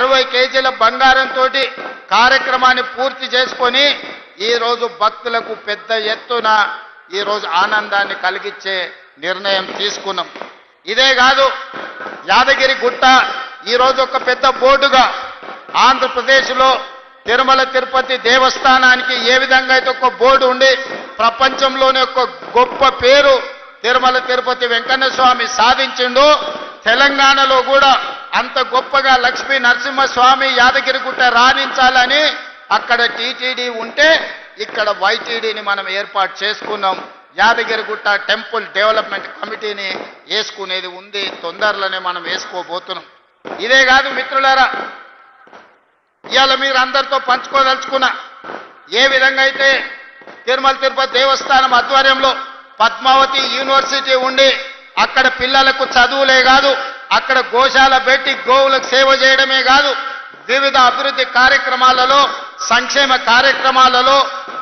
అరవై కేజీల బంగారంతో కార్యక్రమాన్ని పూర్తి చేసుకొని ఈరోజు భక్తులకు పెద్ద ఎత్తున ఈరోజు ఆనందాన్ని కలిగించే నిర్ణయం తీసుకున్నాం. ఇదే కాదు యాదగిరి గుట్ట ఈ రోజు ఒక పెద్ద బోర్డుగా ఆంధ్రప్రదేశ్లో తిరుమల తిరుపతి దేవస్థానానికి ఏ విధంగా అయితే ఒక బోర్డు ఉండి ప్రపంచంలోనే ఒక గొప్ప పేరు తిరుమల తిరుపతి వెంకన్న స్వామి సాధించిండు తెలంగాణలో కూడా అంత గొప్పగా లక్ష్మీ నరసింహస్వామి యాదగిరిగుట్ట రాణించాలని అక్కడ టీటీడీ ఉంటే ఇక్కడ వైటీడీని మనం ఏర్పాటు చేసుకున్నాం. యాదగిరిగుట్ట టెంపుల్ డెవలప్మెంట్ కమిటీని వేసుకునేది ఉంది. తొందరలోనే మనం వేసుకోబోతున్నాం. ఇదే కాదు మిత్రులారా ఇవాళ మీరు అందరితో పంచుకోదలుచుకున్నా ఏ విధంగా అయితే తిరుమల తిరుపతి దేవస్థానం ఆధ్వర్యంలో పద్మావతి యూనివర్సిటీ ఉండి అక్కడ పిల్లలకు చదువులే కాదు అక్కడ గోశాల పెట్టి గోవులకు సేవ చేయడమే కాదు వివిధ అభివృద్ధి కార్యక్రమాలలో సంక్షేమ కార్యక్రమాలలో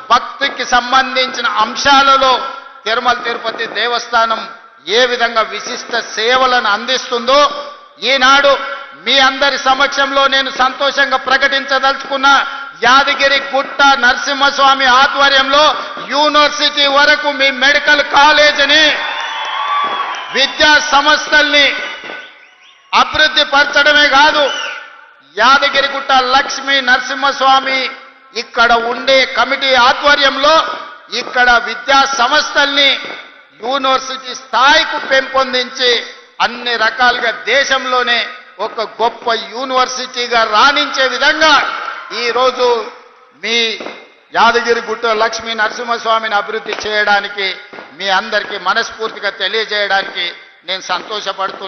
భక్తికి సంబంధించిన అంశాలలో తిరుమల తిరుపతి దేవస్థానం ఏ విధంగా విశిష్ట సేవలను అందిస్తుందో ఈనాడు మీ అందరి సమక్షంలో నేను సంతోషంగా ప్రకటించదలుచుకున్న యాదగిరి గుట్ట నరసింహస్వామి ఆధ్వర్యంలో యూనివర్సిటీ వరకు మీ మెడికల్ కాలేజీని విద్యా సంస్థల్ని అభివృద్ధి పరచడమే కాదు. యాదగిరిగుట్ట లక్ష్మీ నరసింహస్వామి ఇక్కడ ఉండే కమిటీ ఆధ్వర్యంలో ఇక్కడ విద్యా సంస్థల్ని యూనివర్సిటీ స్థాయికి పెంపొందించి అన్ని రకాలుగా దేశంలోనే ఒక గొప్ప యూనివర్సిటీగా రాణించే విధంగా ఈరోజు మీ యాదగిరిగుట్ట లక్ష్మీ నరసింహస్వామిని అభివృద్ధి చేయడానికి మీ అందరికీ మనస్ఫూర్తిగా తెలియజేయడానికి నేను సంతోషపడుతున్నాను